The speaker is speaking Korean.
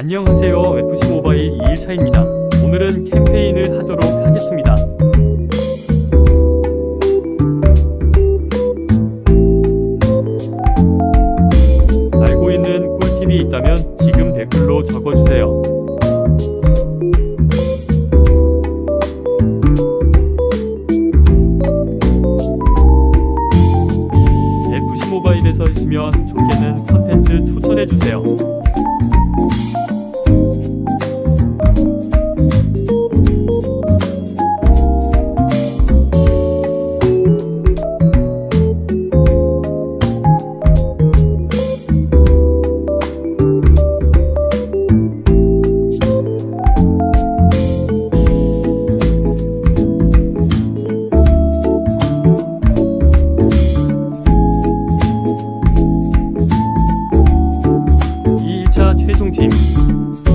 안녕하세요. FC 모바일 2일차입니다. 오늘은 캠페인을 하도록 하겠습니다. 알고 있는 꿀팁이 있다면 지금 댓글로 적어주세요. FC 모바일에서 있으면 좋겠는 컨텐츠 추천해주세요. 听。